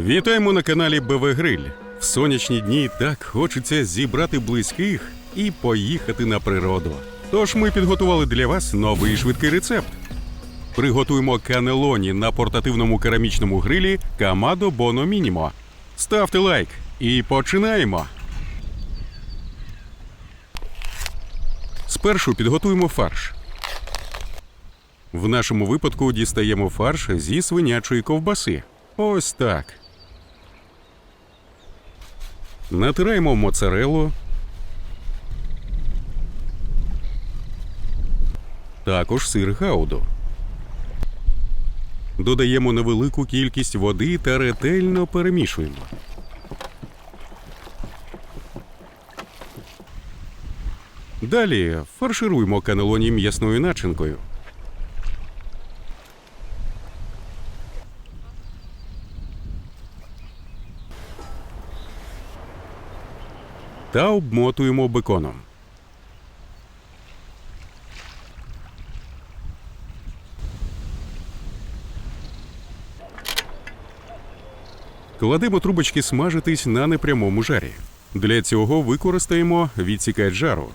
Вітаємо на каналі БВ Гриль. В сонячні дні так хочеться зібрати близьких і поїхати на природу. Тож ми підготували для вас новий швидкий рецепт. Приготуємо канелоні на портативному керамічному грилі Камадо Боно Мінімо. Ставте лайк і починаємо. Спершу підготуємо фарш. В нашому випадку дістаємо фарш зі свинячої ковбаси. Ось так. Натираємо моцарелу. Також сир гауду. Додаємо невелику кількість води та ретельно перемішуємо. Далі фаршируємо канелоні м'ясною начинкою. Та обмотуємо беконом. Кладемо трубочки смажитись на непрямому жарі. Для цього використаємо відсікач жару.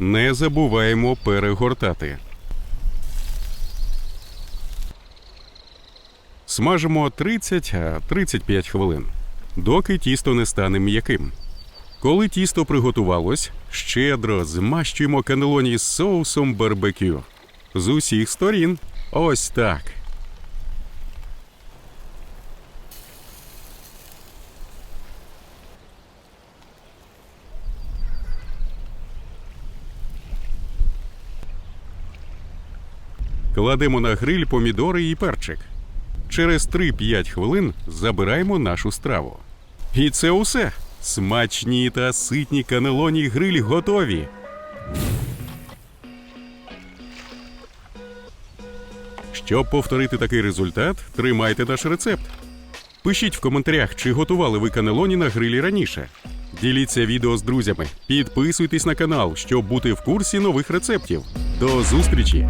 Не забуваємо перегортати. Смажимо 30-35 хвилин, доки тісто не стане м'яким. Коли тісто приготувалось, щедро змащуємо канелоні з соусом барбекю. З усіх сторін. Ось так. Кладемо на гриль помідори і перчик. Через 3-5 хвилин забираємо нашу страву. І це усе. Смачні та ситні канелоні гриль готові. Щоб повторити такий результат, тримайте наш рецепт. Пишіть в коментарях, чи готували ви канелоні на грилі раніше. Діліться відео з друзями, підписуйтесь на канал, щоб бути в курсі нових рецептів. До зустрічі!